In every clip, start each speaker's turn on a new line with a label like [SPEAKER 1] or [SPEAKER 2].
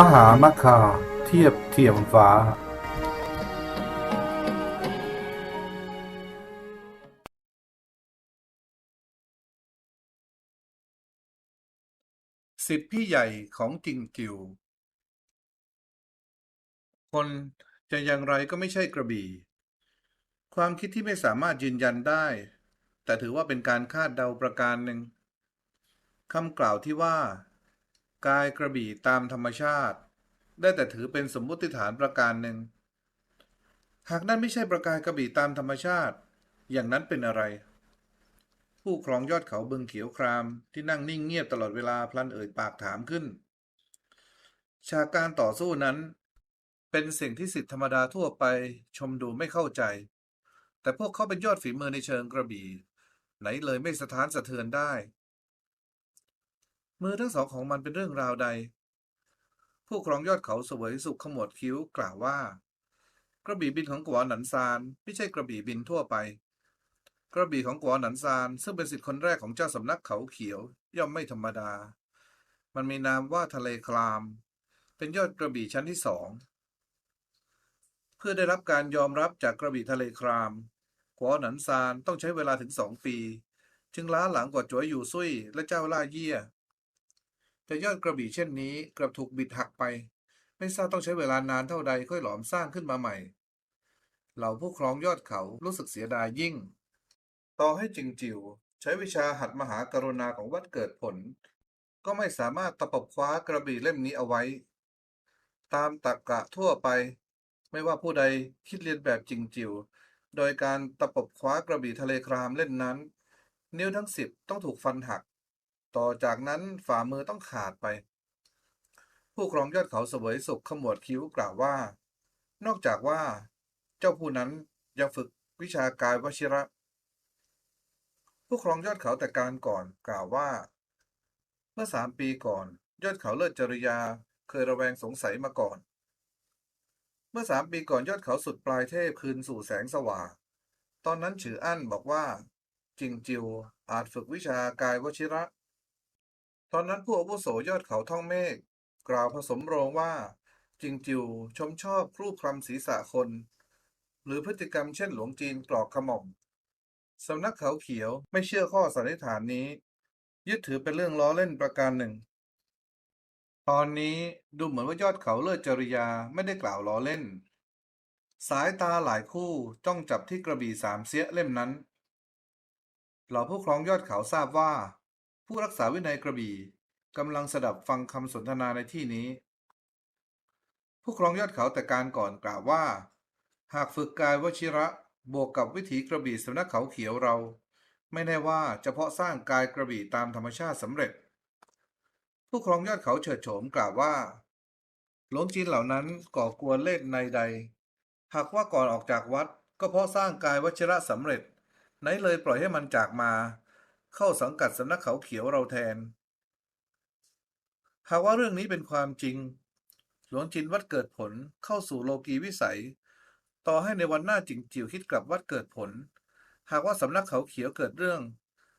[SPEAKER 1] มหามคา เทียบเทียมฟ้า สิทธิพี่ใหญ่ของจิงจิว คนจะอย่างไรก็ไม่ใช่กระบี่ ความคิดที่ไม่สามารถยืนยันได้ แต่ถือว่าเป็นการคาดเดาประการหนึ่งคำกล่าวที่ว่า กายกระบี่ตามธรรมชาติ ได้แต่ถือเป็นสมมุติฐานประการหนึ่ง หากนั่นไม่ใช่ประกายกระบี่ตามธรรมชาติ อย่างนั้นเป็นอะไร ผู้ครองยอดเขาบึงเขียวครามที่นั่งนิ่งเงียบตลอดเวลาพลันเอ่ยปากถามขึ้น ฉากการต่อสู้นั้น เป็นสิ่งที่สิทธิธรรมดาทั่วไปชมดูไม่เข้าใจ แต่พวกเขาเป็นยอดฝีมือในเชิงกระบี่ไหนเลยไม่สะท้านสะเทือนได้ มือทั้งสองของมันเป็นเรื่องราวใด ผู้ครองยอดเขาสวยสุขขมวดคิ้วกล่าวว่า กระบี่บินของกวอหนันซานไม่ใช่กระบี่บินทั่วไป กระบี่ของกวอหนันซานซึ่งเป็นสิทธิ์คนแรกของเจ้าสำนักเขาเขียว ย่อมไม่ธรรมดา มันมีนามว่าทะเลคลาม เป็นยอดกระบี่ชั้นที่สองเพื่อได้รับการยอมรับจากกระบี่ทะเลครามกวอหนันซานต้องใช้เวลาถึงสองปี จึงล้าหลังกว่าจวยอยู่ซุยและเจ้าล่าเยี่ย แต่ยอดกระบี่เช่นนี้กลับถูกบิดหักไป ไม่ทราบต้องใช้เวลานานเท่าใดค่อยหลอมสร้างขึ้นมาใหม่ เหล่าผู้ครองยอดเขารู้สึกเสียดายยิ่ง ต่อให้จิงจิวใช้วิชาหัดมหากรุณาของวัดเกิดผล ก็ไม่สามารถตะปบคว้ากระบี่เล่มนี้เอาไว้ ตามตรรกะทั่วไป ไม่ว่าผู้ใดคิดเรียนแบบจิงจิวโดยการตะปบคว้ากระบี่ทะเลครามเล่นนั้น นิ้วทั้งสิบต้องถูกฟันหัก ต่อจากนั้นฝ่ามือต้องขาดไป ผู้ครองยอดเขาเสวยสุขขมวดคิ้วกล่าวว่า นอกจากว่า เจ้าผู้นั้นยังฝึกวิชากายวชิระ ผู้ครองยอดเขาแต่การก่อนกล่าวว่า เมื่อสามปีก่อน ยอดเขาเลิศจริยาเคยระแวงสงสัยมาก่อน เมื่อสามปีก่อนยอดเขาสุดปลายเทพคืนสู่แสงสว่างตอนนั้นฉืออั้นบอกว่าจริงจิวอาจฝึกวิชากายวชิระ ตอนนั้นผู้อาวุโสยอดเขาท่องเมฆกล่าวผสมโรงว่า จิงจิวชมชอบครูปคลำศีรษะคน หรือพฤติกรรมเช่นหลวงจีนกรอกขม่อมสำนักเขาเขียวไม่เชื่อข้อสันนิษฐานนี้ ยึดถือเป็นเรื่องล้อเล่นประการหนึ่ง ตอนนี้ดูเหมือนว่ายอดเขาเลิศจริยาไม่ได้กล่าวล้อเล่น สายตาหลายคู่จ้องจับที่กระบี่สามเสียเล่มนั้น เหล่าผู้ครองยอดเขาทราบว่า ผู้รักษาวินัยกระบี่กำลังสดับฟังคำสนทนาในที่นี้ ผู้ครองยอดเขาแต่การก่อนกล่าวว่า หากฝึกกายวชิระบวกกับวิถีกระบี่สำนักเขาเขียวเรา ไม่แน่ว่าจะเพาะสร้างกายกระบี่ตามธรรมชาติสำเร็จ ผู้ครองยอดเขาเฉิดโฉมกล่าวว่าหลงจีนเหล่านั้นก่อกวนเล่นในใด หากว่าก่อนออกจากวัดก็เพาะสร้างกายวชิระสำเร็จ ไหนเลยปล่อยให้มันจากมา เข้าสังกัดสำนักเขาเขียวเราแทน หากว่าเรื่องนี้เป็นความจริง หลวงจินวัดเกิดผลเข้าสู่โลกีวิสัย ต่อให้ในวันหน้าจิงจิ๋วคิดกลับวัดเกิดผล หากว่าสำนักเขาเขียวเกิดเรื่อง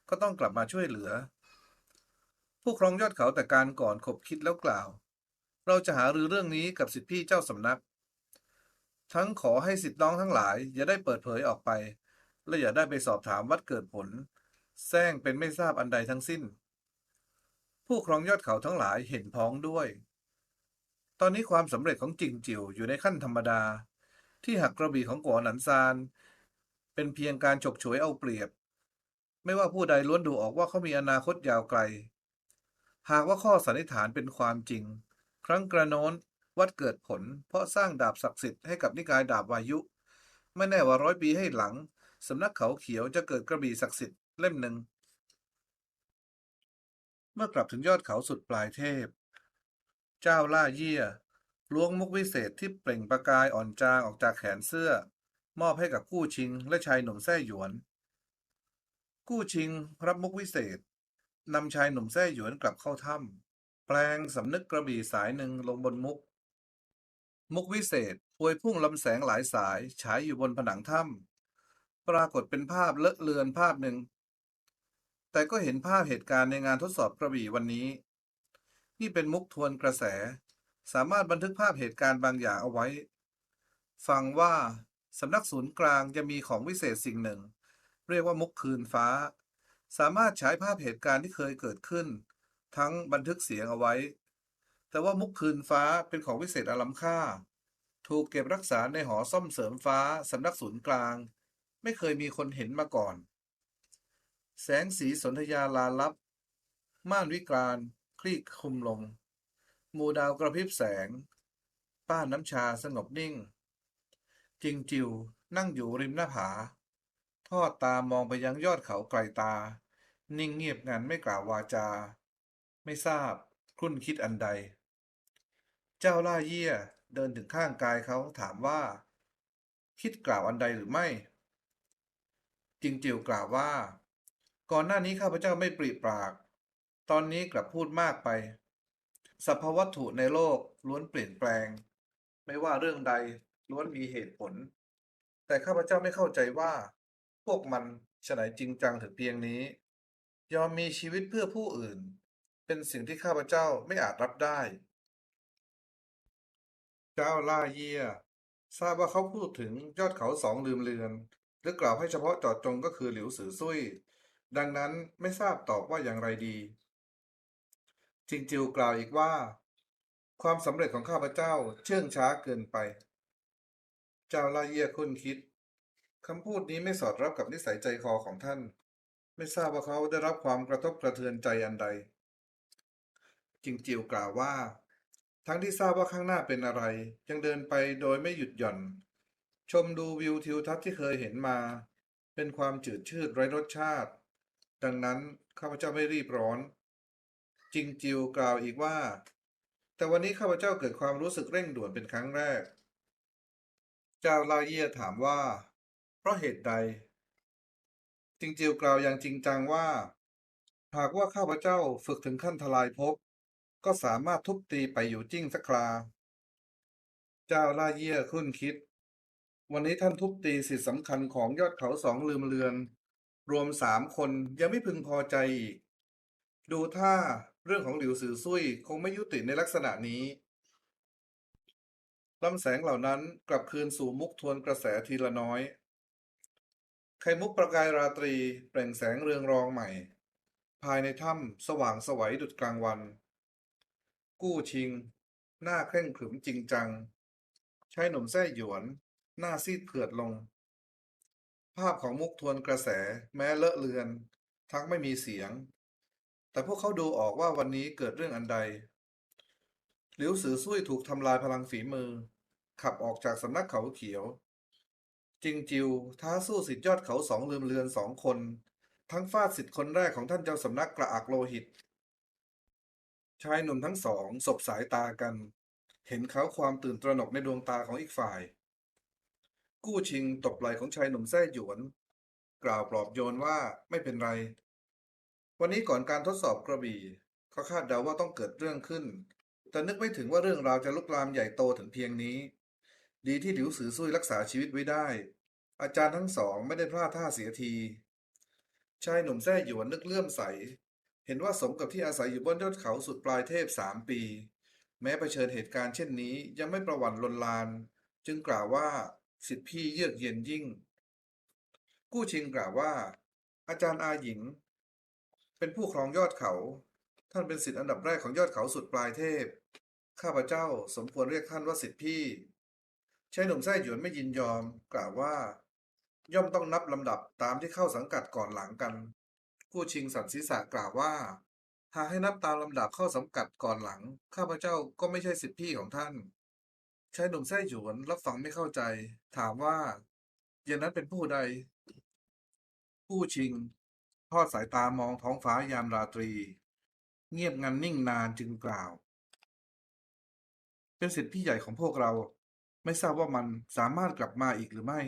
[SPEAKER 1] ก็ต้องกลับมาช่วยเหลือ ผู้ครองยอดเขาแต่การก่อนขบคิดแล้วกล่าว เราจะหารือเรื่องนี้กับสิทธิพี่เจ้าสำนัก ทั้งขอให้สิทธิน้องทั้งหลาย อย่าได้เปิดเผยออกไป และอย่าได้ไปสอบถามวัดเกิดผล แซงเป็นไม่ทราบอันใดทั้งสิ้น ผู้ครองยอดเขาทั้งหลายเห็นพ้องด้วย ตอนนี้ความสำเร็จของจิงจิวอยู่ในขั้นธรรมดา ที่หักกระบี่ของกัวหนันซาน เป็นเพียงการฉกฉวยเอาเปรียบ ไม่ว่าผู้ใดล้วนดูออกว่าเขามีอนาคตยาวไกล หากว่าข้อสันนิษฐานเป็นความจริง ครั้งกระโน้นวัดเกิดผล เพราะสร้างดาบศักดิ์สิทธิ์ให้กับนิกายดาบวายุ ไม่แน่ว่าร้อยปีให้หลังสำนักเขาเขียวจะเกิดกระบี่ศักดิ์สิทธิ์ เล่มหนึ่ง เมื่อกลับถึงยอดเขาสุดปลายเทพ เจ้าล่าเยี่ยล้วงมุกวิเศษที่เปล่งประกายอ่อนจางออกจากแขนเสื้อ มอบให้กับกู้ชิงและชายหนุ่มแท่หยวน กู้ชิงรับมุกวิเศษนำชายหนุ่มแท่หยวนกลับเข้าถ้ำแปลงสำนึกกระบี่สายหนึ่งลงบนมุก มุกวิเศษพวยพุ่งลำแสงหลายสายฉายอยู่บนผนังถ้ำปรากฏเป็นภาพเลอะเลือนภาพหนึ่ง แต่ก็เห็นภาพเหตุการณ์ในงานทดสอบกระบี่วันนี้ นี่เป็นมุกทวนกระแส สามารถบันทึกภาพเหตุการณ์บางอย่างเอาไว้ ฟังว่าสำนักศูนย์กลางจะมีของวิเศษสิ่งหนึ่ง เรียกว่ามุกคืนฟ้า สามารถฉายภาพเหตุการณ์ที่เคยเกิดขึ้น ทั้งบันทึกเสียงเอาไว้ แต่ว่ามุกคืนฟ้าเป็นของวิเศษอล้ำค่า ถูกเก็บรักษาในหอซ่อมเสริมฟ้าสำนักศูนย์กลาง ไม่เคยมีคนเห็นมาก่อน แสงสีสนธยาลาลับ ม่านวิกรานคลี่คลุมลง หมู่ดาวกระพริบแสง ป้านน้ำชาสงบนิ่ง จิงจิวนั่งอยู่ริมหน้าผา ทอดตามองไปยังยอดเขาไกลตา นิ่งเงียบงันไม่กล่าววาจา ไม่ทราบครุ่นคิดอันใด เจ้าล่าเยี่ยเดินถึงข้างกายเขาถามว่า คิดกล่าวอันใดหรือไม่ จิงจิวกล่าวว่า ก่อนหน้านี้ข้าพเจ้าไม่ปริปาก ตอนนี้กลับพูดมากไปสรรพวัตถุในโลกล้วนเปลี่ยนแปลง ไม่ว่าเรื่องใดล้วนมีเหตุผล แต่ข้าพเจ้าไม่เข้าใจว่า พวกมันฉไหนจริงจังถึงเพียงนี้ ยอมมีชีวิตเพื่อผู้อื่น เป็นสิ่งที่ข้าพเจ้าไม่อาจรับได้ เจ้าล่าเยียทราบว่าเขาพูดถึงยอดเขาสองลืมเลือน หรือกล่าวให้เฉพาะจาะจงก็คือหลิวสือซุย ดังนั้นไม่ทราบตอบว่าอย่างไรดี จิงจิวกล่าวอีกว่า ความสำเร็จของข้าพเจ้าเชื่องช้าเกินไป เจ้าลาเยียคุ้นคิดคำพูดนี้ไม่สอดรับกับนิสัยใจคอของท่าน ไม่ทราบว่าเขาได้รับความกระทบกระเทือนใจอันใด จิงจิวกล่าวว่า ทั้งที่ทราบว่าข้างหน้าเป็นอะไร ยังเดินไปโดยไม่หยุดหย่อน ชมดูวิวทิวทัศน์ที่เคยเห็นมา เป็นความจืดชืดไร้รสชาติ ดังนั้นข้าพเจ้าไม่รีบร้อน จิงจิวกล่าวอีกว่า แต่วันนี้ข้าพเจ้าเกิดความรู้สึกเร่งด่วนเป็นครั้งแรก เจ้าลาเยียถามว่า เพราะเหตุใด จิงจิวกล่าวอย่างจริงจังว่า หากว่าข้าพเจ้าฝึกถึงขั้นทลายภพก็สามารถทุบตีไปอยู่จิ้งสักครา เจ้าล่าเยี่ยครุ่นคิด วันนี้ท่านทุบตีสิทธิสำคัญของยอดเขาสองลืมเลือน รวมสามคนยังไม่พึงพอใจอีก ดูท่าเรื่องของหลิวสือซุยคงไม่ยุติในลักษณะนี้ลำแสงเหล่านั้นกลับคืนสู่มุกทวนกระแสทีละน้อย ไข่มุกประกายราตรีเปล่งแสงเรืองรองใหม่ ภายในถ้ำสว่างสวัยดุจกลางวัน กู้ชิง หน้าเคร่งขรึมจริงจัง ใช้หนุ่มแส้หยวน หน้าซีดเผือดลง ภาพของมุกทวนกระแสแม้เลอะเลือน ทั้งไม่มีเสียง แต่พวกเขาดูออกว่าวันนี้เกิดเรื่องอันใดหลิวสือซุยถูกทำลายพลังฝีมือ ขับออกจากสำนักเขาเขียว จิงจิว ท้าสู้สิทธิยอดเขาสองลืมเลือนสองคน ทั้งฟาดสิทธิ์คนแรกของท่านเจ้าสำนักกระอักโลหิต ชายหนุ่มทั้งสองสบสายตากัน เห็นเขาความตื่นตระหนกในดวงตาของอีกฝ่าย กู้ชิงตบไหล่ของชายหนุ่มแท้หยวน กล่าวปลอบโยนว่าไม่เป็นไร วันนี้ก่อนการทดสอบกระบี่เขาคาดเดาว่าต้องเกิดเรื่องขึ้น แต่นึกไม่ถึงว่าเรื่องราวจะลุกลามใหญ่โตถึงเพียงนี้ ดีที่หลิวสือซุยรักษาชีวิตไว้ได้ อาจารย์ทั้งสองไม่ได้พลาดท่าเสียที ชายหนุ่มแท้หยวนนึกเลื่อมใส เห็นว่าสมกับที่อาศัยอยู่บนยอดเขาสุดปลายเทพสามปี แม้เผชิญเหตุการณ์เช่นนี้ยังไม่ประวัติลนลาน จึงกล่าวว่า สิทธิพี่เยือกเย็นยิ่ง กู้ชิงกล่าวว่า อาจารย์อาหญิง เป็นผู้ครองยอดเขา ท่านเป็นสิทธิ์อันดับแรกของยอดเขาสุดปลายเทพ ข้าพเจ้าสมควรเรียกท่านว่าสิทธิพี่ชายหนุ่มแท้หยวนไม่ยินยอม กล่าวว่า ย่อมต้องนับลำดับตามที่เข้าสังกัดก่อนหลังกัน กู้ชิงสันศีษะกล่าวว่าหากให้นับตามลำดับเข้าสังกัดก่อนหลัง ข้าพเจ้าก็ไม่ใช่สิทธิพี่ของท่าน ชายหนุ่มแท้หยวนรับฟังไม่เข้าใจ ถามว่าเย็นนั้นเป็นผู้ใด ผู้ชิง ทอดสายตามองท้องฟ้ายามราตรี เงียบงันนิ่งนานจึงกล่าว เป็นสิทธิพี่ใหญ่ของพวกเรา ไม่ทราบว่ามันสามารถกลับมาอีกหรือไม่